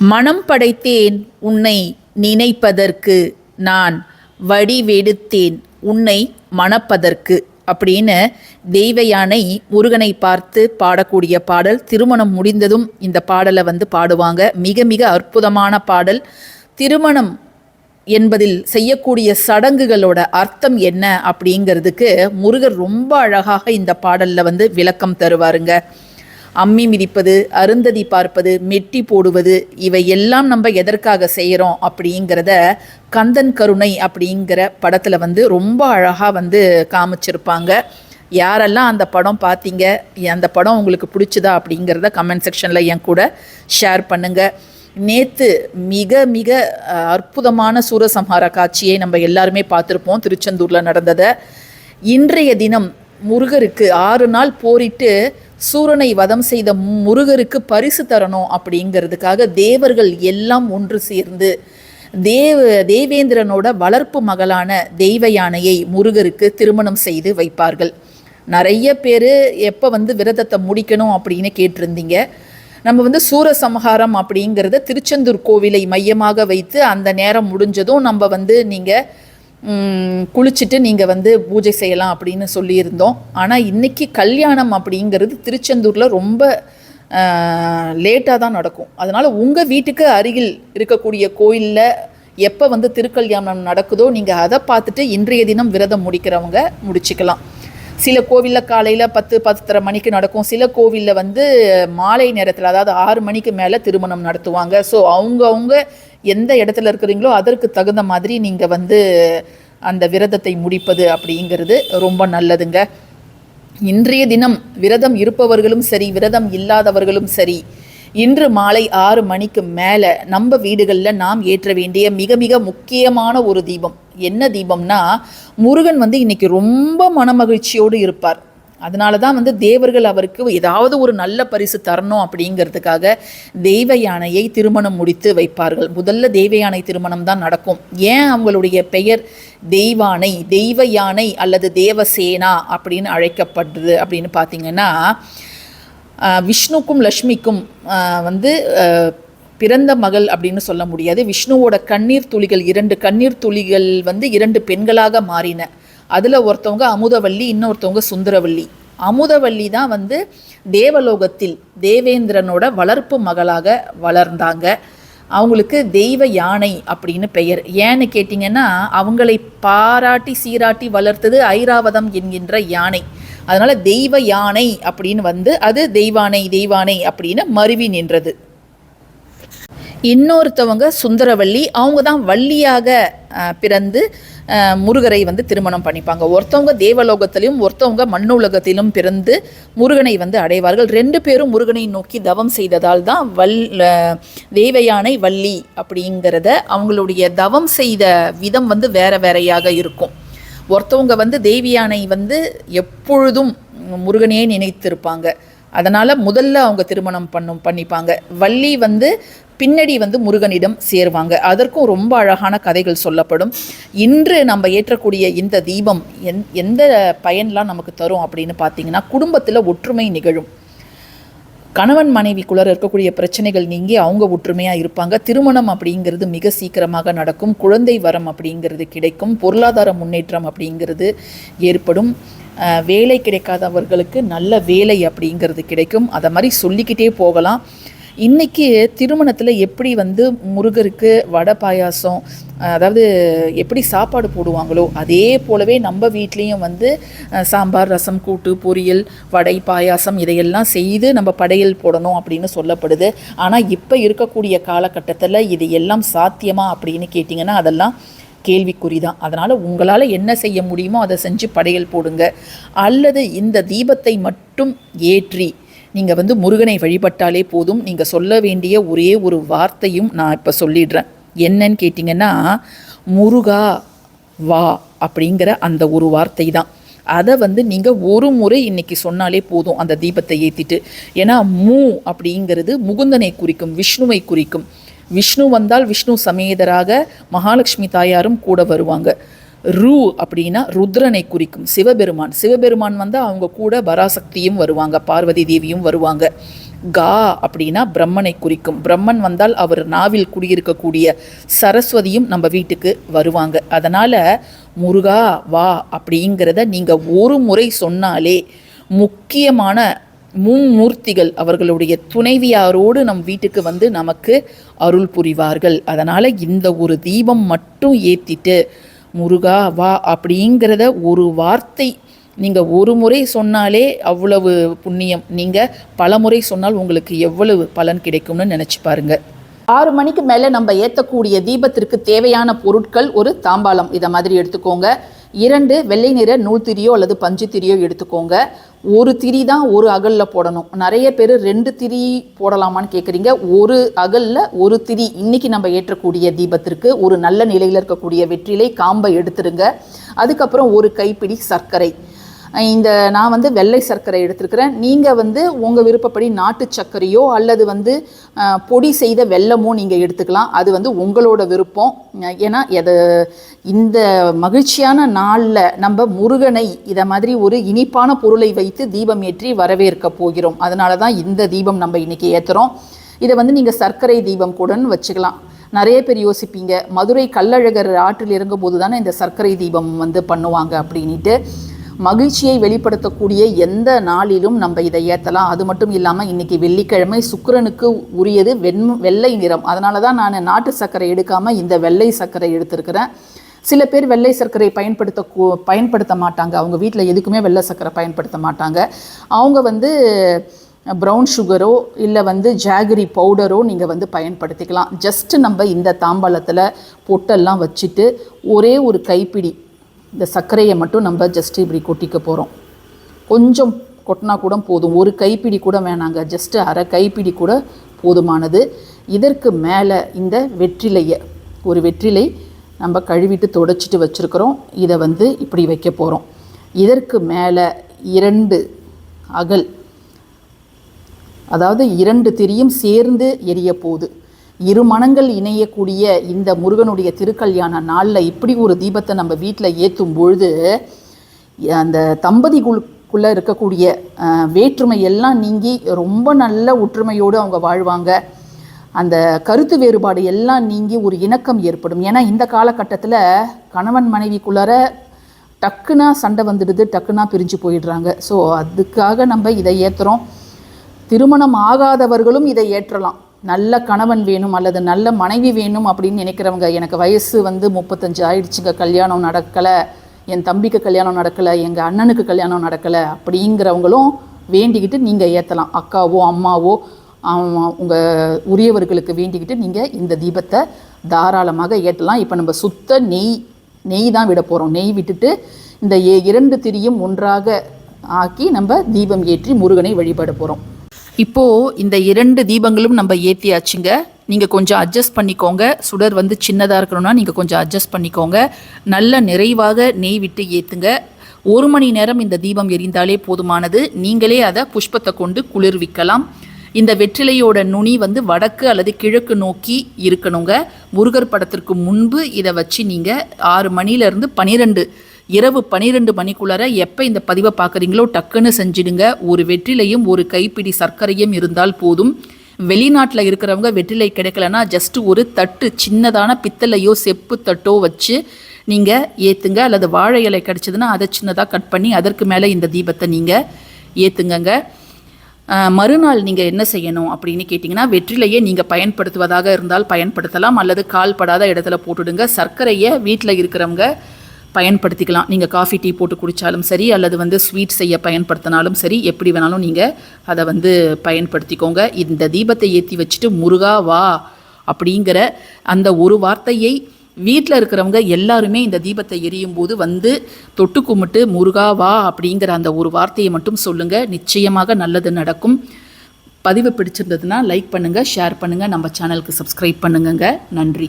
மனம் படைத்தேன் உன்னை நினைப்பதற்கு. நான் வடிவெடுத்தேன் உன்னை மணப்பதற்கு. அப்படின்னு தெய்வ யானை முருகனை பார்த்து பாடக்கூடிய பாடல். திருமணம் முடிந்ததும் இந்த பாடலை வந்து பாடுவாங்க. மிக மிக அற்புதமான பாடல். திருமணம் என்பதில் செய்யக்கூடிய சடங்குகளோட அர்த்தம் என்ன அப்படிங்கிறதுக்கு முருகர் ரொம்ப அழகாக இந்த பாடலில் வந்து விளக்கம் தருவாருங்க. அம்மி மிதிப்பது அருந்ததி பார்ப்பது மெட்டி போடுவது இவை எல்லாம் நம்ம எதற்காக செய்கிறோம் அப்படிங்கிறத கந்தன் கருணை அப்படிங்கிற படத்தில் வந்து ரொம்ப அழகாக வந்து காமிச்சிருப்பாங்க. யாரெல்லாம் அந்த படம் பார்த்தீங்க அந்த படம் உங்களுக்கு பிடிச்சதா அப்படிங்கிறத கமெண்ட் செக்ஷனில் என் கூட ஷேர் பண்ணுங்கள் நேற்று மிக மிக அற்புதமான சூரசம்ஹார காட்சியை நம்ம எல்லாருமே பார்த்துருப்போம். திருச்செந்தூரில் நடந்ததை. இன்றைய தினம் முருகருக்கு ஆறு நாள் போரிட்டு சூரனை வதம் செய்த முருகருக்கு பரிசு தரணும் அப்படிங்கிறதுக்காக தேவர்கள் எல்லாம் ஒன்று சேர்ந்து தேவ தேவேந்திரனோட வளர்ப்பு மகளான தெய்வ யானையை முருகருக்கு திருமணம் செய்து வைப்பார்கள். நிறைய பேர் எப்போ வந்து விரதத்தை முடிக்கணும் அப்படின்னு கேட்டிருந்தீங்க. நம்ம வந்து சூரசம்ஹாரம் அப்படிங்கிறத திருச்செந்தூர் கோவிலை மையமாக வைத்து அந்த நேரம் முடிஞ்சதும் நம்ம வந்து நீங்கள் குளிச்சுட்டு நீங்கள் வந்து பூஜை செய்யலாம் அப்படின்னு சொல்லியிருந்தோம். ஆனால் இன்றைக்கி கல்யாணம் அப்படிங்கிறது திருச்செந்தூரில் ரொம்ப லேட்டாக தான் நடக்கும். அதனால் உங்கள் வீட்டுக்கு அருகில் இருக்கக்கூடிய கோயிலில் எப்போ வந்து திருக்கல்யாணம் நடக்குதோ நீங்கள் அதை பார்த்துட்டு இன்றைய தினம் விரதம் முடிக்கிறவங்க முடிச்சுக்கலாம். சில கோவிலில் காலையில் பத்து பத்தரை மணிக்கு நடக்கும். சில கோவிலில் வந்து மாலை நேரத்தில் அதாவது ஆறு மணிக்கு மேலே திருமணம் நடத்துவாங்க. ஸோ அவங்கவுங்க எந்த இடத்துல இருக்கிறீங்களோ அதற்கு தகுந்த மாதிரி நீங்கள் வந்து அந்த விரதத்தை முடிப்பது அப்படிங்கிறது ரொம்ப நல்லதுங்க. இன்றைய தினம் விரதம் இருப்பவர்களும் சரி விரதம் இல்லாதவர்களும் சரி இன்று மாலை ஆறு மணிக்கு மேலே நம்ம வீடுகளில் நாம் ஏற்ற வேண்டிய மிக மிக முக்கியமான ஒரு தீபம். என்ன தீபம்னா முருகன் வந்து இன்னைக்கு ரொம்ப மனமகிழ்ச்சியோடு இருப்பார். அதனால தான் வந்து தேவர்கள் அவருக்கு ஏதாவது ஒரு நல்ல பரிசு தரணும் அப்படிங்கிறதுக்காக தெய்வ யானையை திருமணம் முடித்து வைப்பார்கள். முதல்ல தெய்வ யானை திருமணம் தான் நடக்கும். ஏன் அவங்களுடைய பெயர் தெய்வானை தெய்வ யானை அல்லது தேவசேனா அப்படின்னு அழைக்கப்படுது அப்படின்னு பார்த்தீங்கன்னா விஷ்ணுக்கும் லக்ஷ்மிக்கும் வந்து பிறந்த மகள் அப்படின்னு சொல்ல முடியாது. விஷ்ணுவோட கண்ணீர் துளிகள் இரண்டு கண்ணீர் துளிகள் வந்து இரண்டு பெண்களாக மாறின. அதில் ஒருத்தவங்க அமுதவல்லி இன்னொருத்தவங்க சுந்தரவல்லி. அமுதவல்லி தான் வந்து தேவலோகத்தில் தேவேந்திரனோட வளர்ப்பு மகளாக வளர்ந்தாங்க. அவங்களுக்கு தெய்வ யானை அப்படின்னு பெயர். ஏன்னு கேட்டிங்கன்னா அவங்களை பாராட்டி சீராட்டி வளர்த்தது ஐராவதம் என்கின்ற யானை. அதனால் தெய்வ யானை அப்படின்னு வந்து அது தெய்வானை தெய்வானை அப்படின்னு மருவி நின்றது. இன்னொருத்தவங்க சுந்தரவள்ளி அவங்க தான் வள்ளியாக பிறந்து முருகரை வந்து திருமணம் பண்ணிப்பாங்க. ஒருத்தவங்க தேவலோகத்திலும் ஒருத்தவங்க மண்ணுலகத்திலும் பிறந்து முருகனை வந்து அடைவார்கள். ரெண்டு பேரும் முருகனை நோக்கி தவம் செய்ததால் தான் வல் தேவயானை வள்ளி அப்படிங்கிறத அவங்களுடைய தவம் செய்த விதம் வந்து வேற வேறையாக இருக்கும். ஒருத்தவங்க வந்து தேவியானை வந்து எப்பொழுதும் முருகனையே நினைத்திருப்பாங்க. அதனால் முதல்ல அவங்க திருமணம் பண்ணும் பண்ணிப்பாங்க. வள்ளி வந்து பின்னாடி வந்து முருகனிடம் சேருவாங்க. அதற்கும் ரொம்ப அழகான கதைகள் சொல்லப்படும். இன்று நம்ம ஏற்றக்கூடிய இந்த தீபம் எந் எந்த பயன்லாம் நமக்கு தரும் அப்படின்னு பார்த்தீங்கன்னா குடும்பத்தில் ஒற்றுமை நிகழும். கணவன் மனைவிக்குள்ளே இருக்கக்கூடிய பிரச்சனைகள் நீங்கி அவங்க ஒற்றுமையாக இருப்பாங்க. திருமணம் அப்படிங்கிறது மிக சீக்கிரமாக நடக்கும். குழந்தை வரம் அப்படிங்கிறது கிடைக்கும். பொருளாதார முன்னேற்றம் அப்படிங்கிறது ஏற்படும். வேலை கிடைக்காதவர்களுக்கு நல்ல வேலை அப்படிங்கிறது கிடைக்கும். அதை மாதிரி சொல்லிக்கிட்டே போகலாம். இன்னைக்கு திருமணத்தில் எப்படி வந்து முருகருக்கு வடை பாயாசம் அதாவது எப்படி சாப்பாடு போடுவாங்களோ அதே போலவே நம்ம வீட்லேயும் வந்து சாம்பார் ரசம் கூட்டு பொரியல் வடை பாயாசம் இதையெல்லாம் செய்து நம்ம படையல் போடணும் அப்படின்னு சொல்லப்படுது. ஆனால் இப்போ இருக்கக்கூடிய காலகட்டத்தில் இது எல்லாம் சாத்தியமா அப்படின்னு கேட்டிங்கன்னா அதெல்லாம் கேள்விக்குறி தான் அதனால் உங்களால் என்ன செய்ய முடியுமோ அதை செஞ்சு படையல் போடுங்க. அல்லது இந்த தீபத்தை மட்டும் ஏற்றி நீங்கள் வந்து முருகனை வழிபட்டாலே போதும். நீங்கள் சொல்ல வேண்டிய ஒரே ஒரு வார்த்தையும் நான் இப்போ சொல்லிடுறேன். என்னன்னு கேட்டிங்கன்னா முருகா வா அப்படிங்கிற அந்த ஒரு வார்த்தை தான் அதை வந்து நீங்கள் ஒரு முறை இன்னைக்கு சொன்னாலே போதும் அந்த தீபத்தை ஏற்றிட்டு ஏன்னா மூ அப்படிங்கிறது முகுந்தனை குறிக்கும் விஷ்ணுவை குறிக்கும். விஷ்ணு வந்தால் விஷ்ணு சமேதராக மகாலட்சுமி தாயாரும் கூட வருவாங்க. ரு அப்படின்னா ருத்ரனை குறிக்கும். சிவபெருமான். சிவபெருமான் வந்தால் அவங்க கூட பராசக்தியும் வருவாங்க பார்வதி தேவியும் வருவாங்க. கா அப்படின்னா பிரம்மனை குறிக்கும். பிரம்மன் வந்தால் அவர் நாவில் குடியிருக்கக்கூடிய சரஸ்வதியும் நம்ம வீட்டுக்கு வருவாங்க. அதனால் முருகா வா அப்படிங்கிறத நீங்கள் ஒரு முறை சொன்னாலே முக்கியமான மும்மூர்த்திகள் அவர்களுடைய துணைவியாரோடு நம் வீட்டுக்கு வந்து நமக்கு அருள் புரிவார்கள். அதனால் இந்த ஒரு தீபம் மட்டும் ஏற்றிட்டு முருகா வா அப்படிங்கிறத ஒரு வார்த்தை. நீங்கள் ஒரு முறை சொன்னாலே அவ்வளவு புண்ணியம். நீங்கள் பல முறை சொன்னால் உங்களுக்கு எவ்வளவு பலன் கிடைக்கும்னு நினச்சி பாருங்கள் ஆறு மணிக்கு மேலே நம்ம ஏற்றக்கூடிய தீபத்திற்கு தேவையான பொருட்கள் ஒரு தாம்பாளம். இதை மாதிரி எடுத்துக்கோங்க. இரண்டு வெள்ளை நிற நூல் திரியோ அல்லது பஞ்சு திரியோ எடுத்துக்கோங்க. ஒரு திரி தான் ஒரு அகலில் போடணும். நிறைய பேர் ரெண்டு திரி போடலாமான்னு கேட்குறீங்க ஒரு அகலில் ஒரு திரி. இன்னைக்கு நம்ம ஏற்றக்கூடிய தீபத்திற்கு ஒரு நல்ல நிலையில் இருக்கக்கூடிய வெற்றிலை காம்பை எடுத்துருங்க. அதுக்கப்புறம் ஒரு கைப்பிடி சர்க்கரை. இந்த நான் வந்து வெள்ளை சர்க்கரை எடுத்திருக்கிறேன். நீங்கள் வந்து உங்கள் விருப்பப்படி நாட்டு சர்க்கரையோ அல்லது வந்து பொடி செய்த வெல்லமோ நீங்கள் எடுத்துக்கலாம். அது வந்து உங்களோட விருப்பம். ஏன்னா எது இந்த மகிழ்ச்சியான நாளில் நம்ம முருகனை இதை மாதிரி ஒரு இனிப்பான பொருளை வைத்து தீபம் ஏற்றி வரவேற்க போகிறோம். அதனால தான் இந்த தீபம் நம்ம இன்னைக்கு ஏற்றுறோம் இதை வந்து நீங்கள் சர்க்கரை தீபம் கூடன்னு வச்சுக்கலாம். நிறைய பேர் யோசிப்பீங்க மதுரை கள்ளழகர் ஆற்றில் இறங்கும்போது தானே இந்த சர்க்கரை தீபம் வந்து பண்ணுவாங்க அப்படின்ட்டு மகிழ்ச்சியை வெளிப்படுத்தக்கூடிய எந்த நாளிலும் நம்ம இதை ஏற்றலாம் அது மட்டும் இல்லாமல் இன்னைக்கு வெள்ளிக்கிழமை சுக்கிரனுக்கு உரியது வெண் வெள்ளை நிறம். அதனால தான் நான் நாட்டு சர்க்கரை எடுக்காமல் இந்த வெள்ளை சர்க்கரை எடுத்திருக்கிறேன். சில பேர் வெள்ளை சர்க்கரை பயன்படுத்த கூ- பயன்படுத்த மாட்டாங்க. அவங்க வீட்டில் எதுக்குமே வெள்ளை சர்க்கரை பயன்படுத்த மாட்டாங்க. அவங்க வந்து ப்ரௌன் சுகரோ இல்லை வந்து ஜாகரி பவுடரோ நீங்கள் வந்து பயன்படுத்திக்கலாம். ஜஸ்ட்டு நம்ம இந்த தாம்பாளத்தில் பொட்டெல்லாம் வச்சுட்டு ஒரே ஒரு கைப்பிடி இந்த சர்க்கரையை மட்டும் நம்ம ஜஸ்ட்டு இப்படி கொட்டிக்க போகிறோம் கொஞ்சம் கொட்டினா கூட போதும். ஒரு கைப்பிடி கூட வேணாங்க. ஜஸ்ட்டு அரை கைப்பிடி கூட போதுமானது. இதற்கு மேலே இந்த வெற்றிலையை ஒரு வெற்றிலை நம்ம கழுவிட்டு தொடச்சிட்டு வச்சுருக்கிறோம். இதை வந்து இப்படி வைக்க போகிறோம் இதற்கு மேலே இரண்டு அகல் அதாவது இரண்டு திரியும் சேர்ந்து எரிய போகுது. இரு மனங்கள் இணையக்கூடிய இந்த முருகனுடைய திருக்கல்யாண நாளில் இப்படி ஒரு தீபத்தை நம்ம வீட்டில் ஏற்றும் பொழுது அந்த தம்பதிக்குள்ளே இருக்கக்கூடிய வேற்றுமை எல்லாம் நீங்கி ரொம்ப நல்ல ஒற்றுமையோடு அவங்க வாழ்வாங்க. அந்த கருத்து வேறுபாடு எல்லாம் நீங்கி ஒரு இணக்கம் ஏற்படும். ஏன்னா இந்த காலகட்டத்தில் கணவன் மனைவிக்குள்ளார டக்குனா சண்டை வந்துடுது டக்குனா பிரிஞ்சு போயிடுறாங்க. ஸோ அதுக்காக நம்ம இதை ஏற்றுறோம் திருமணம் ஆகாதவர்களும் இதை ஏற்றலாம். நல்ல கணவன் வேணும் அல்லது நல்ல மனைவி வேணும் அப்படின்னு நினைக்கிறவங்க எனக்கு வயசு வந்து முப்பத்தஞ்சு ஆயிடுச்சுங்க கல்யாணம் நடக்கலை என் தம்பிக்கு கல்யாணம் நடக்கலை எங்கள் அண்ணனுக்கு கல்யாணம் நடக்கலை அப்படிங்கிறவங்களும் வேண்டிக்கிட்டு நீங்கள் ஏற்றலாம் அக்காவோ அம்மாவோ உங்கள் உரியவர்களுக்கு வேண்டிக்கிட்டு நீங்கள் இந்த தீபத்தை தாராளமாக ஏற்றலாம். இப்போ நம்ம சுத்த நெய் நெய் தான் விட போகிறோம் நெய் விட்டுட்டு இந்த இரண்டு திரியும் ஒன்றாக ஆக்கி நம்ம தீபம் ஏற்றி முருகனை வழிபட போகிறோம் இப்போது இந்த இரண்டு தீபங்களும் நம்ம ஏற்றியாச்சுங்க நீங்கள் கொஞ்சம் அட்ஜஸ்ட் பண்ணிக்கோங்க. சுடர் வந்து சின்னதாக இருக்கணும்னா நீங்கள் கொஞ்சம் அட்ஜஸ்ட் பண்ணிக்கோங்க. நல்ல நிறைவாக நெய் விட்டு ஏற்றுங்க ஒரு மணி நேரம் இந்த தீபம் எரிந்தாலே போதுமானது. நீங்களே அதை புஷ்பத்தை கொண்டு குளிர்விக்கலாம். இந்த வெற்றிலையோட நுனி வந்து வடக்கு அல்லது கிழக்கு நோக்கி இருக்கணுங்க. முருகர் படத்திற்கு முன்பு இதை வச்சு நீங்கள் ஆறு மணிலேருந்து பனிரெண்டு இரவு பனிரெண்டு மணிக்குள்ளார எப்போ இந்த பதிவை பார்க்குறீங்களோ டக்குன்னு செஞ்சிடுங்க. ஒரு வெற்றிலையும் ஒரு கைப்பிடி சர்க்கரையும் இருந்தால் போதும். வெளிநாட்டில் இருக்கிறவங்க வெற்றிலை கிடைக்கலனா ஜஸ்ட் ஒரு தட்டு சின்னதான பித்தளையோ செப்பு தட்டோ வச்சு நீங்கள் ஏற்றுங்க அல்லது வாழை இலை கிடச்சிதுன்னா அதை சின்னதாக கட் பண்ணி அதற்கு மேலே இந்த தீபத்தை நீங்கள் ஏற்றுங்கங்க மறுநாள் நீங்கள் என்ன செய்யணும் அப்படின்னு கேட்டிங்கன்னா வெற்றிலையே நீங்கள் பயன்படுத்துவதாக இருந்தால் பயன்படுத்தலாம். அல்லது கால் படாத இடத்துல போட்டுடுங்க. சர்க்கரையை வீட்டில் இருக்கிறவங்க பயன்படுத்திக்கலாம். நீங்கள் காஃபி டீ போட்டு குடித்தாலும் சரி அல்லது வந்து ஸ்வீட் செய்ய பயன்படுத்தினாலும் சரி எப்படி வேணாலும் நீங்கள் அதை வந்து பயன்படுத்திக்கோங்க. இந்த தீபத்தை ஏற்றி வச்சுட்டு முருகா வா அப்படிங்கிற அந்த ஒரு வார்த்தையை வீட்டில் இருக்கிறவங்க எல்லாருமே இந்த தீபத்தை எரியும் போது வந்து தொட்டு கும்பிட்டு முருகா வா அப்படிங்கிற அந்த ஒரு வார்த்தையை மட்டும் சொல்லுங்கள் நிச்சயமாக நல்லது நடக்கும். பதிவு பிடிச்சிருந்ததுன்னா லைக் பண்ணுங்கள் ஷேர் பண்ணுங்கள் நம்ம சேனலுக்கு சப்ஸ்கிரைப் பண்ணுங்கங்க. நன்றி.